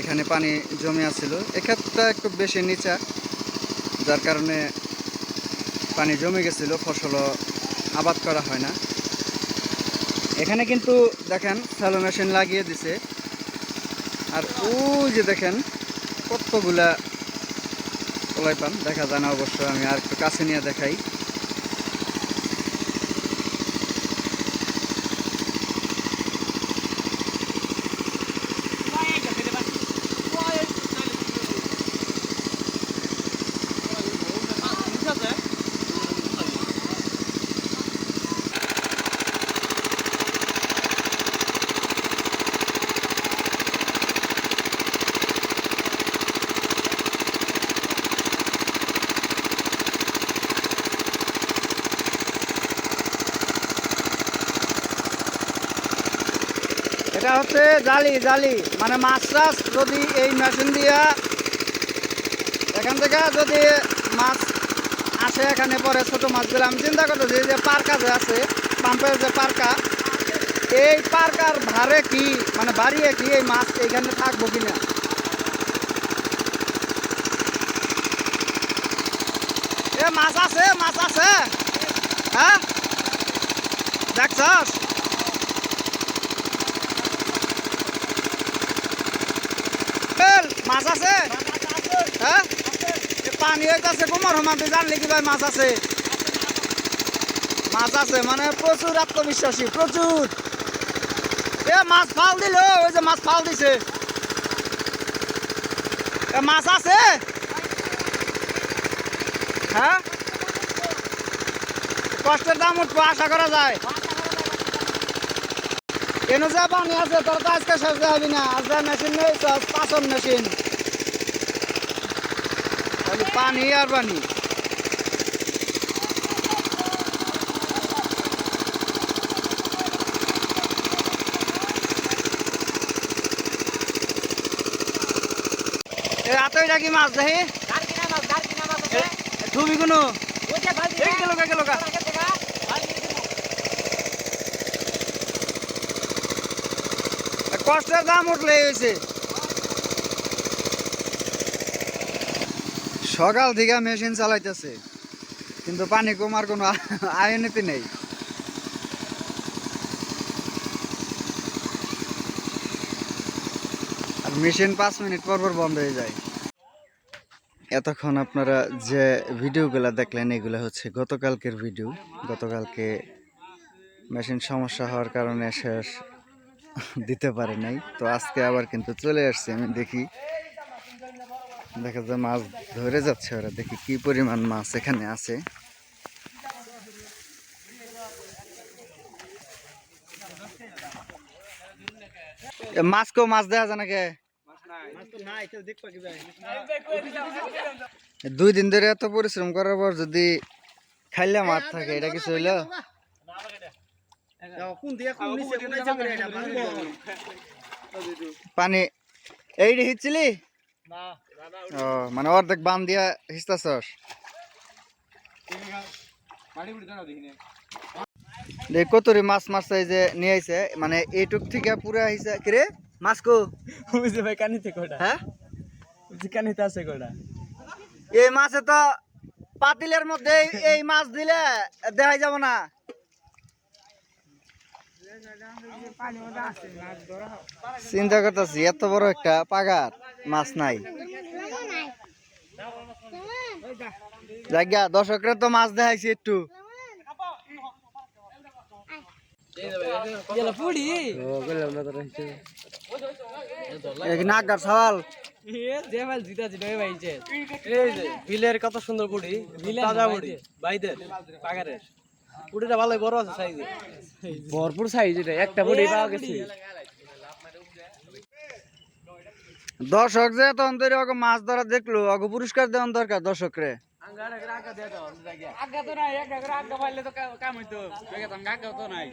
এখানে পানি জমে আছিল। এই ক্ষেতটা একটু বেশি নিচা, যার কারণে পানি জমে গেছিল, ফসলও আবাদ করা হয় না। এখানে কিন্তু দেখেন স্যালো মেশিন লাগিয়ে দিছে। আর ওই যে দেখেন, কতগুলা কলাই পান দেখা যায় না, অবশ্য আমি আর একটু কাছে নিয়ে দেখাই। এটা হচ্ছে জালি জালি। মানে মাছ টাছ যদি এই মেশিন দিয়া এখান থেকে যদি মাছ আসে এখানে পরে ছোট মাছগুলো, আমি চিন্তা করতেছি যে পার্কা যে আছে, পাম্পের যে পার্কা, এই পার্কার ভারে কি মানে বাড়িয়ে কি এই মাছ এইখানে থাকব কিনা? এ মাছ আছে মাছ আছে। হ্যাঁ? দেখছস বেল, মাছ আছে? হ্যাঁ পানি হইতাছে কোমর তুই জানলি কি ভাই মাছ আছে? মাছ আছে মানে প্রচুর আত্মবিশ্বাসী প্রচুর এ, মাছ ফাল দিল ওই যে মাছ ফাল দিছে। এ, মাছ আছে? হ্যাঁ কষ্টের দাম উঠবো, আশা করা যায়। কেন যা পানি আছে, তোর তো আজকে শেষ হবি না। আজকে মেশিন নেই পাচন মেশিন খালি পানি আর পানি। আতই ডাকি মাছ দেখি? ধুবি কোনো? কষ্টের দাম উঠলে হয়েছে সকাল থেকে মেশিন চালাইতেছে, কিন্তু পানি কমার কোনো আয়নীতি নেই। আর মেশিন পাঁচ মিনিট পর পর বন্ধ হয়ে যায়। এতক্ষণ আপনারা যে ভিডিওগুলো দেখলেন, এগুলো হচ্ছে গতকালকের ভিডিও। গতকালকে মেশিন সমস্যা হওয়ার কারণে শেষ দিতে পারে নাই। তো আজকে আবার কিন্তু চলে আসছে, আমি দেখি দেখা যায় মাছ ধরে যাচ্ছে ওরা, দেখি কি পরিমাণ মাছ এখানে আছে। এ মাছকেও মাছ দেখা যায় নাকি? দুই দিন ধরে এত পরিশ্রম করার পর যদি খাইলে মাছ থাকে, এটা কিছু হইল? পানি এইটি হিচ্ছিলি ও মানে অর্ধেক বাম দিয়া হিসতাছস দেখ কতরি মাছ মাছ এই যে নিয়ে আইছে মানে এইটুক থেকে পুরা আইছে কিরে মাছ কো? বুঝতে ভাই কানিতে কোটা হ্যাঁ? বুঝছি কানিতে আছে কোটা এই মাছে তো পাতিলের মধ্যে এই- এই মাছ দিলে দেখাই যাব না। চিন্তা করতেছি এত বড় একটা পাগার। মাছ নাই। জায়গা দর্শকরা তো মাছ দেখাইছি একটু। নাগার সওয়াল। বিলের কত সুন্দর পুড়ি তাজা পুড়ি বাইদের পাগারের। পুড়িটা ভালো বড় আছে সাইজে ভরপুর সাইজ এটা একটা পুড়ি পাওয়া গেছে। দর্শক যে তখন ধরে ওকে মাছ ধরা দেখল, ওকে পুরস্কার দেওয়ার দরকার দর্শক রে আঙ্গারে আঙ্গা দিয়ে দাও জায়গা আজ্ঞা তো নাই আজ্ঞা পাইলে তো কাম হইতো তো নাই।